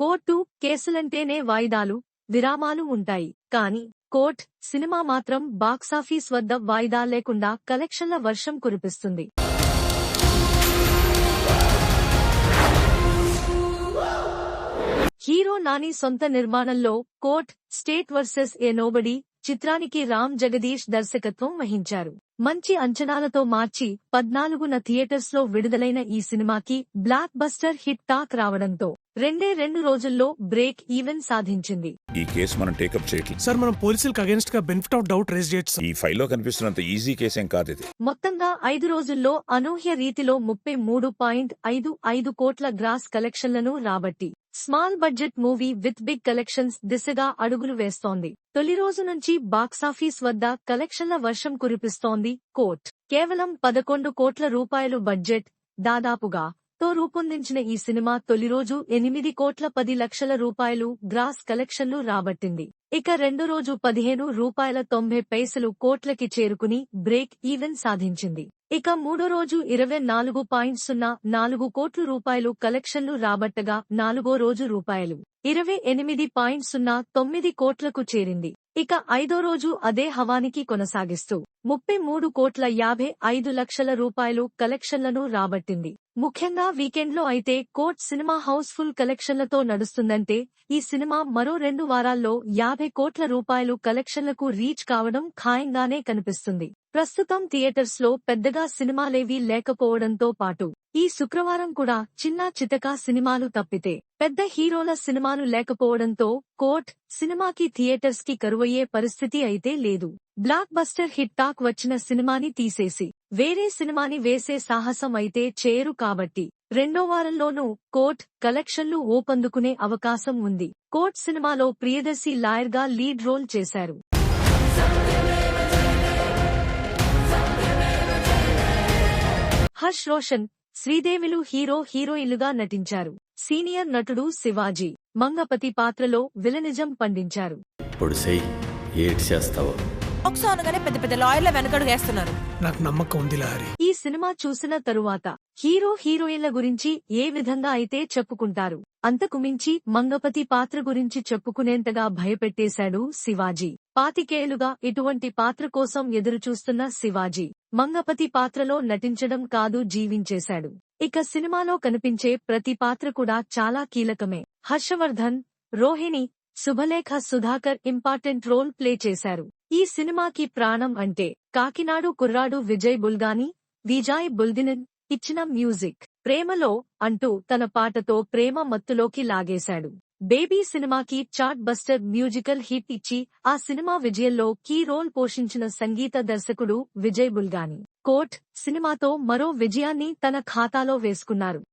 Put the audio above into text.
Court కేసులంటేనే వాయిదాలు విరామాలు ఉంటాయి. కానీ కోర్ట్ సినిమా మాత్రం బాక్సాఫీస్ వద్ద వాయిదా లేకుండా కలెక్షన్ల వర్షం కురిపిస్తుంది. హీరో నాని సొంత నిర్మాణంలో court state versus a nobody చిత్రానికి రామ్ జగదీష్ దర్శకత్వం వహించారు. మంచి అంచనాలతో మార్చి పద్నాలుగున థియేటర్స్లో విడుదలైన ఈ సినిమాకి బ్లాక్ బస్టర్ హిట్ టాక్ రావడంతో రెండే రెండు రోజుల్లో బ్రేక్ ఈవెన్ సాధించింది. ఈ కేసు మనం టేకప్ చేయట్లేదు. సార్ మనం పోలీసులకు అగేన్స్ట్గా బెనిఫిట్ ఆఫ్ డౌట్ రేస్ చేయొచ్చు ఈ ఫైల్లో కనిపిస్తున్నంత ఈజీ కేసు ఏం కాదు ఇది. మొత్తంగా ఐదు రోజుల్లో అనూహ్య రీతిలో ముప్పై మూడు పాయింట్ ఐదు ఐదు కోట్ల గ్రాస్ కలెక్షన్లను రాబట్టి small budget movie with big collections దిశగా అడుగులు వేస్తోంది. తొలి రోజు నుంచి బాక్సాఫీస్ వద్ద కలెక్షన్ల వర్షం కురిపిస్తోంది కోట్ కేవలం పదకొండు కోట్ల రూపాయలు బడ్జెట్ దాదాపుగా తో రూపొందించిన ఈ సినిమా తొలి రోజు ఎనిమిది కోట్ల పది లక్షల రూపాయలు గ్రాస్ కలెక్షన్లు రాబట్టింది. ఇక రెండు రోజు పదిహేను రూపాయల తొంభై పైసలు కోట్లకి చేరుకుని బ్రేక్ ఈవెన్ సాధించింది. ఇక మూడో రోజు ఇరవై నాలుగు పాయింట్ సున్నా నాలుగు కోట్ల రూపాయలు కలెక్షన్లు రాబట్టగా నాలుగో రోజు రూపాయలు. ఇరవై ఎనిమిది పాయింట్ సున్నా తొమ్మిది కోట్లకు చేరింది. ఇక ఐదో రోజు అదే హవానికి కొనసాగిస్తూ ముప్పై మూడు కోట్ల యాభై ఐదు లక్షల రూపాయలు కలెక్షన్లను రాబట్టింది. ముఖ్యంగా వీకెండ్లో అయితే కోట్ సినిమా హౌస్ఫుల్ కలెక్షన్లతో నడుస్తుందంటే ఈ సినిమా మరో రెండు వారాల్లో యాభై కోట్ల రూపాయలు కలెక్షన్లకు రీచ్ కావడం ఖాయంగానే కనిపిస్తుంది. ప్రస్తుతం థియేటర్స్లో పెద్దగా సినిమాలేవీ లేకపోవడంతో పాటు ఈ శుక్రవారం కూడా చిన్న చితకా సినిమాలు తప్పితే పెద్ద హీరోల సినిమాలు లేకపోవడంతో కోట్ సినిమాకి థియేటర్స్కి కరువయ్యే పరిస్థితి అయితే లేదు. బ్లాక్ బస్టర్ హిట్ టాక్ వచ్చిన సినిమాని తీసేసి వేరే సినిమాని వేసే సాహసం అయితే చేయరు కాబట్టి రెండో వారంలోనూ కోర్ట్ కలెక్షన్లు ఓపందుకునే అవకాశం ఉంది. కోర్ట్ సినిమాలో ప్రియదర్శి లాయర్గా లీడ్ రోల్ చేశారు. హర్ష్ రోషన్ శ్రీదేవిలు హీరో హీరోయిన్లుగా నటించారు. సీనియర్ నటుడు శివాజీ మంగపతి పాత్రలో విలనిజం పండించారు. ఇప్పుడు ఏడ్ చేస్తావు అనగానే పెద్ద పెద్ద లాయర్ల వెనకడుగు వేస్తున్నారు. నాకు నమ్మకం ఉంది లహరి ఈ సినిమా చూసిన తరువాత హీరో హీరోయిన్ల గురించి ఏ విధంగా అయితే చెప్పుకుంటారు? అంతకు మించి మంగపతి పాత్ర గురించి చెప్పుకునేంతగా భయపెట్టేశాడు శివాజీ. పాతికేయులుగా ఇటువంటి పాత్ర కోసం ఎదురుచూస్తున్న శివాజీ మంగపతి పాత్రలో నటించడం కాదు జీవించేశాడు. ఇక సినిమాలో కనిపించే ప్రతి పాత్ర కూడా చాలా కీలకమే. Harshavardhan Rohini Subhalekha Sudhakar important role play చేశారు. ఈ సినిమాకి ప్రాణం అంటే కాకినాడు కుర్రాడు విజయ్ బుల్గాని విజయ్ బుల్దినన్ ఇచ్చిన మ్యూజిక్. ప్రేమలో అంటూ తన పాటతో ప్రేమ మత్తులోకి లాగేశాడు. బేబీ సినిమాకి చార్ట్ బస్టర్ మ్యూజికల్ హిట్ ఇచ్చి ఆ సినిమా విజయంలో కీ రోల్ పోషించిన సంగీత దర్శకుడు విజయ్ బుల్గాని. కోట్ సినిమాతో మరో విజయాన్ని తన ఖాతాలో వేసుకున్నారు.